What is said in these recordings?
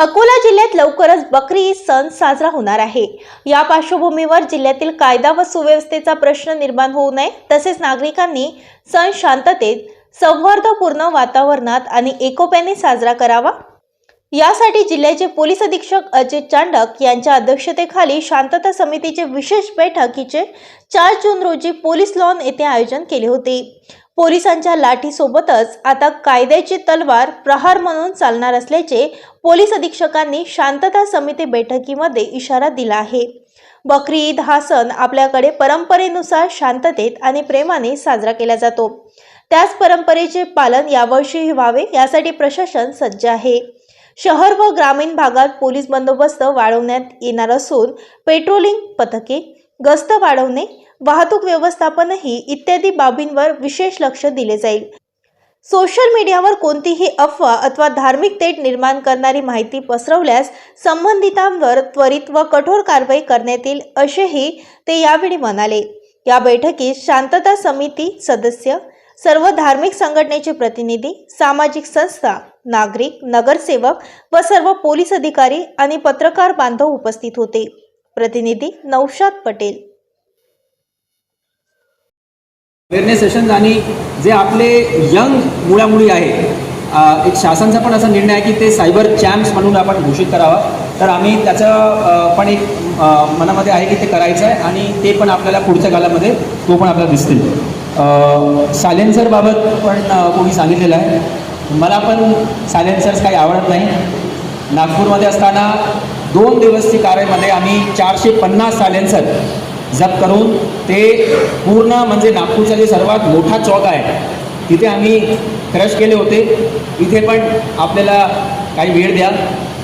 अकोला जिल्ह्यात लवकरच बकरी ईद सण साजरा होणार आहे. या पार्श्वभूमीवर जिल्ह्यातील कायदा व सुव्यवस्थेचा प्रश्न निर्माण होऊ नये तसेच नागरिकांनी सण शांततेत सौहार्दपूर्ण वातावरणात आणि एकोप्याने साजरा करावा. यासाठी जिल्ह्याचे पोलीस अधीक्षक अजित चांडक यांच्या अध्यक्षतेखाली शांतता समितीचे विशेष बैठकीचे चार जून रोजी पोलीस लॉन येथे आयोजन केले होते. पोलिसांच्या लाठीसोबतच आता कायद्याची तलवार प्रहार म्हणून चालणार असल्याचे पोलीस अधीक्षकांनी शांतता समिती बैठकीमध्ये इशारा दिला आहे. बकरी ईद हा सण आपल्याकडे परंपरेनुसार शांततेत आणि प्रेमाने साजरा केला जातो. त्याच परंपरेचे पालन यावर्षीही व्हावे यासाठी प्रशासन सज्ज आहे. शहर व ग्रामीण भागात पोलीस बंदोबस्त वाढवण्यात येणार असून पेट्रोलिंग पथके गस्त वाढवणे वाहतूक व्यवस्थापनही इत्यादी बाबींवर विशेष लक्ष दिले जाईल. सोशल मीडियावर कोणतीही अफवा अथवा धार्मिक तेट निर्माण करणारी माहिती पसरवल्यास संबंधितांवर त्वरित व कठोर कारवाई करण्यात येईल असेही ते यावेळी म्हणाले. या बैठकीत शांतता समिती सदस्य सर्व धार्मिक संघटनेचे प्रतिनिधी सामाजिक संस्था नागरिक नगरसेवक व सर्व पोलीस अधिकारी आणि पत्रकार बांधव उपस्थित होते. प्रतिनिधी नौशाद पटेल. अवेअरनेस सेशन्स आणि जे आपले यंग मुळामुळी आहे एक शासनचा पण असा निर्णय आहे की ते सायबर चॅम्प्स म्हणून आपण घोषित करावा. तर आम्ही त्याचं पण एक मनामध्ये आहे की ते करायचं आहे आणि ते पण आपल्याला पुढच्या कालामध्ये तो पण आपल्याला दिसतील. सायलेन्सरबाबत पण कोणी सांगितलेलं आहे. मला पण सायलेन्सर्स काही आवडत नाही. नागपूरमध्ये असताना दोन दिवसची कारमध्ये आम्ही चारशे पन्नास सायलेन्सर जप करून ते पूर्ण म्हणजे नागपूरचा जे सर्वात मोठा चौक आहे तिथे आम्ही क्रश केले होते. इथे पण आपल्याला काही वेळ द्या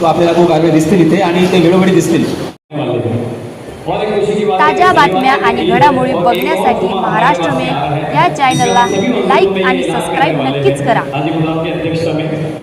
तो आपल्याला खूप गारवे दिसतील इथे आणि ते वेळोवेळी दिसतील. ताज्या बातम्या आणि घडामोडी बघण्यासाठी महाराष्ट्र में या चॅनलला लाईक आणि सबस्क्राईब नक्कीच करा.